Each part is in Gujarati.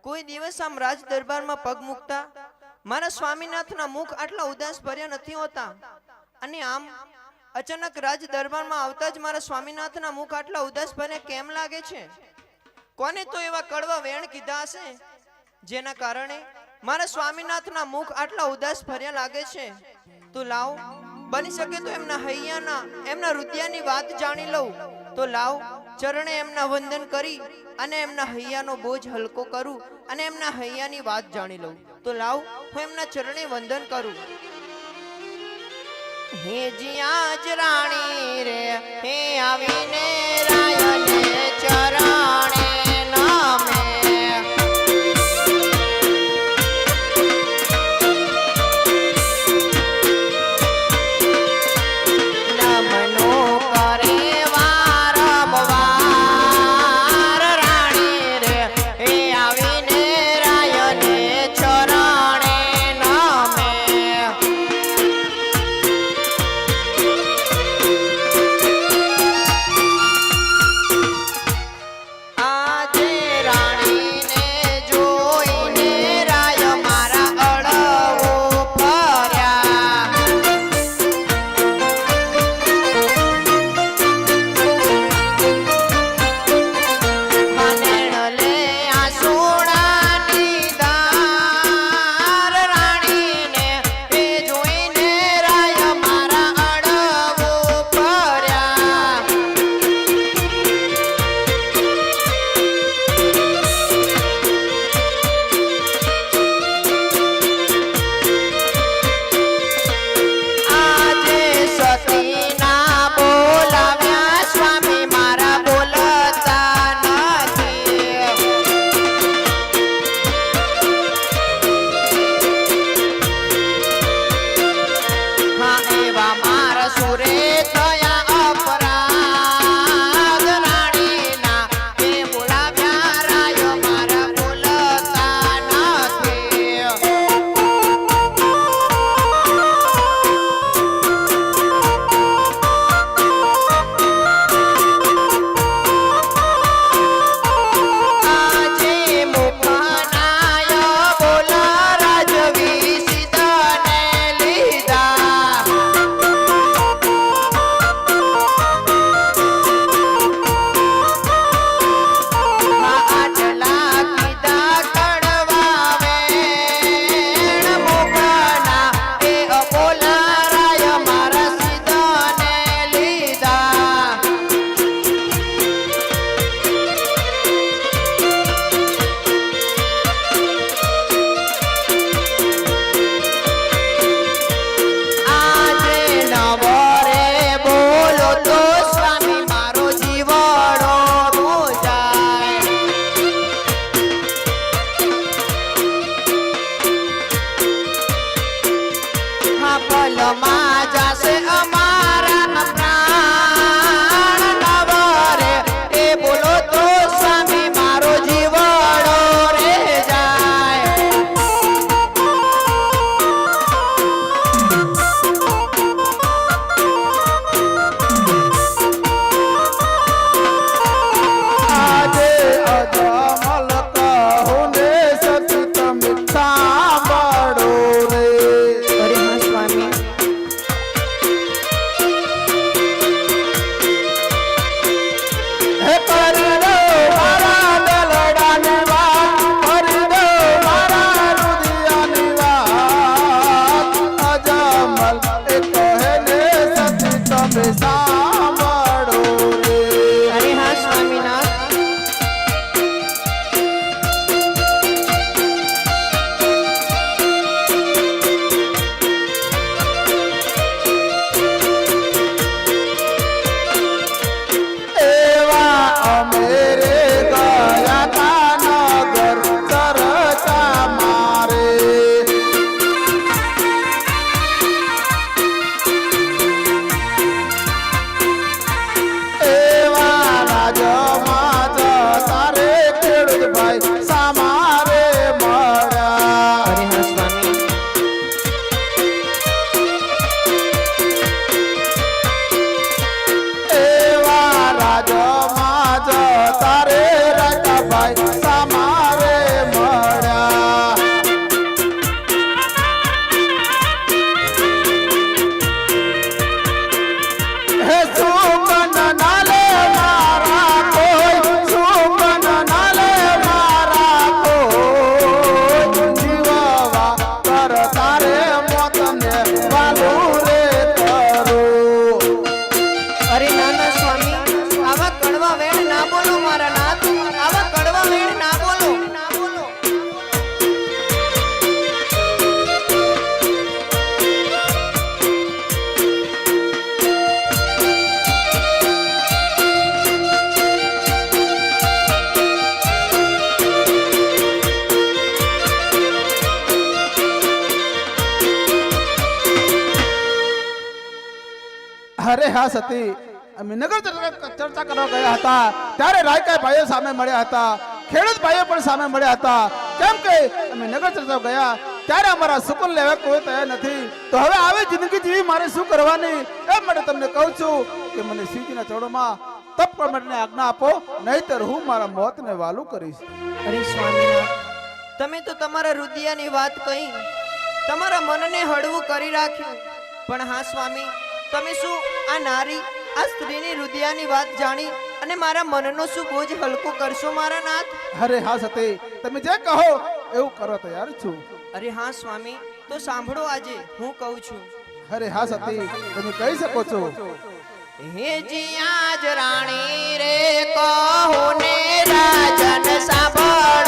કોઈ દિવસ આમ રાજ દરબારમાં પગ મૂકતા? મારા સ્વામીનાથના મુખ આટલા ઉદાસ ભર્યા નથી હોતા. અને આમ અચાનક રાજ દરબારમાં આવતા જ મારા સ્વામીનાથના મુખ આટલા ઉદાસ ભર્યા કેમ લાગે છે? કોને તો એવા કડવા વેણ કીધા હશે? જેના કારણે મારા સ્વામીનાથના મુખ આટલા ઉદાસ ભર્યા લાગે છે? તો લાવ, બની શકે તો એમના હૈયાના, એમના રુદિયાની વાત જાણી લઉં. તો લાવ ચરણે એમના વંદન કરી અને એમના હૈયાનો બોજ હલકો કરું અને એમના હૈયાની વાત જાણી લઉં. તો લાવ, હું એમના ચરણે વંદન કરું. હે જીયાજ રાણી રે, હે આવીને રાયને અરે હા સતી અમે નગર ચર્ચા કરવા ગયા હતા. ત્યારે રાયકાઈ ભાઈઓ સામે મળ્યા હતા. ખેડૂત ભાઈઓ પણ સામે મળ્યા હતા. કેમ કે અમે નગર ચર્ચા ગયા. ત્યારે અમારા સુકુન લેવા કોઈ તૈયાર નથી. તો હવે આવી જિંદગી જીવી મારે શું કરવાની? એમ માટે તમને કહું છું કે મને સિંહજીના ચરણોમાં તપ પ્રમાણે આજ્ઞા આપો. નહીતર હું મારા મોતને વાલું કરીશ. અરે સ્વામી તમે તો તમારા રુદિયાની વાત કહી. તમારા મનને હળવું કરી રાખ્યું. પણ હા, સ્વામી તમે શું આ નારી આ સ્ત્રીની રુદિયાની વાત જાણી અને મારા મનનો શું બોજ હલકો કરશો મારા નાથ? અરે હા સતે તમે જે કહો એવું કરવા તૈયાર છું. અરે હા સ્વામી તો સાંભળો આજે હું કહું છું. અરે હા સતી તમે કહી શકો છો. હે જીયા જ રાણી રે કહો ને રાજન સાંભળો.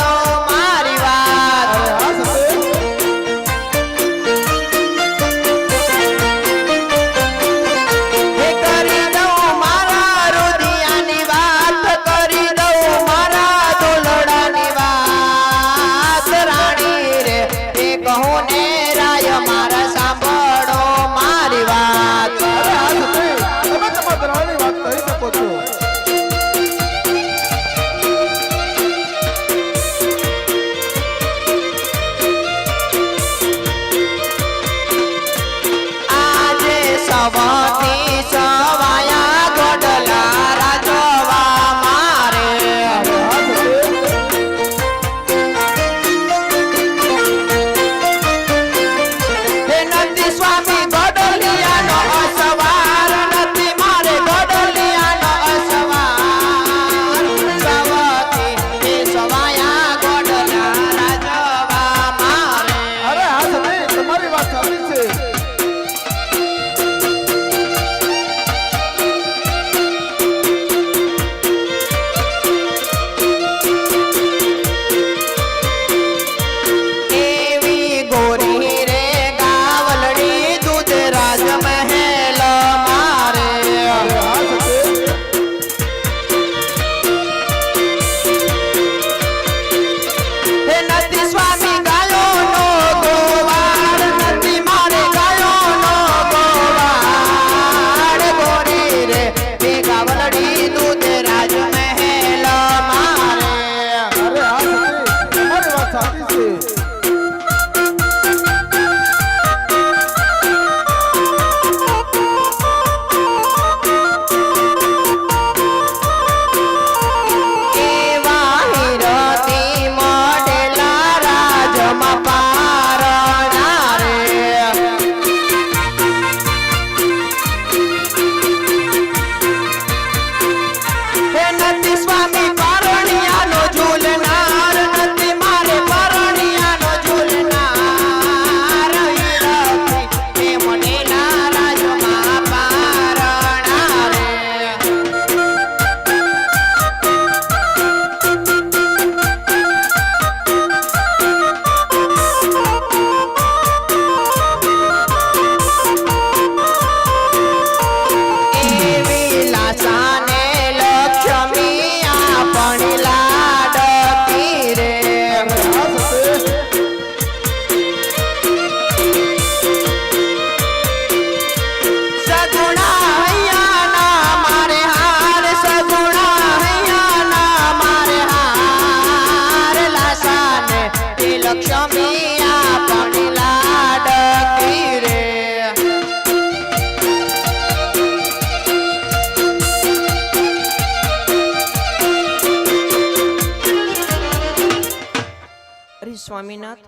સ્વામીનાથ?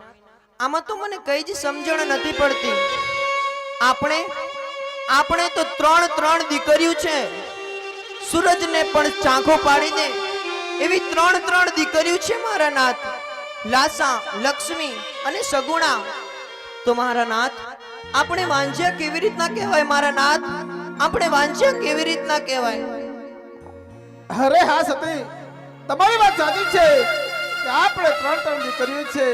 આમાં તો મને કઈ જ સમજણ નથી પડતી. આપણે આપણે તો ત્રણ ત્રણ દીકરીઓ છે. સૂરજને પણ ચાંખો પાડી દે એવી ત્રણ ત્રણ દીકરીઓ છે મારા નાથ. લાસા, લક્ષ્મી અને સગુણા. તો મારા નાથ, આપણે વાંજ્યા કેવી રીતના કહેવાય મારા નાથ? આપણે વાંજ્યા કેવી રીતના કહેવાય? અરે હા, સતી. તમારી વાત સાચી છે. આપણે ત્રણ ત્રણ દીકરીઓ છે,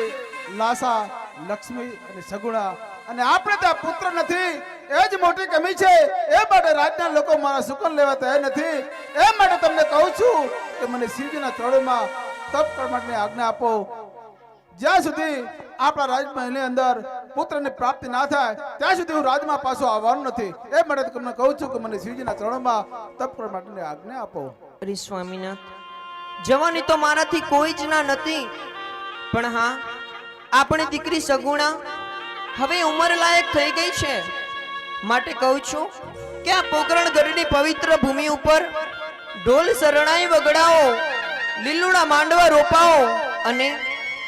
લાસા, લક્ષ્મી અને સગુણા. અને આપણે ત્યાં પુત્ર નથી, એ જ મોટી કમી છે. એ માટે રાજના લોકો મારા સુકન લેવા તૈયાર નથી. એ માટે તમને કહું છું કે મને શિવજીના ચરણોમાં તપ કરવા આજ્ઞા આપો. જ્યાં સુધી આપણા રાજમહેલની અંદર પુત્રની પ્રાપ્તિ ના થાય, ત્યાં સુધી હું રાજમાં પાછો આવવાનો નથી. એ માટે તમને કહું છું કે મને શિવજીના ચરણોમાં તપ કરવા આજ્ઞા આપો. સ્વામિનાથ જવાની તો મારાથી કોઈ જ ના નથી. પણ હા, આપણી દીકરી સગુણા હવે ઉંમર લાયક થઈ ગઈ છે. માટે કહું છું કે આ પોકરણ ગઢની પવિત્ર ભૂમિ ઉપર ઢોલ શરણાઈ વગડાઓ લીલુડા માંડવા રોપાઓ અને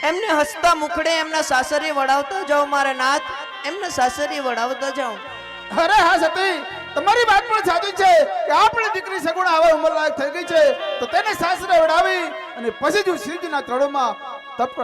એમને હસતા મુખડે એમના સાસરે વડાવતા જાઓ. મારા નાથ, એમના સાસરે વડાવતા જાઓ. અરે હા, સતી. તમારી વાત પણ સાચી છે કે આપણી દીકરી સગુણ હવે ઉંમર થઈ ગઈ છે. તો તેને સાસરે વડાવી અને પછી જો શિવજીના ચરણોમાં તપ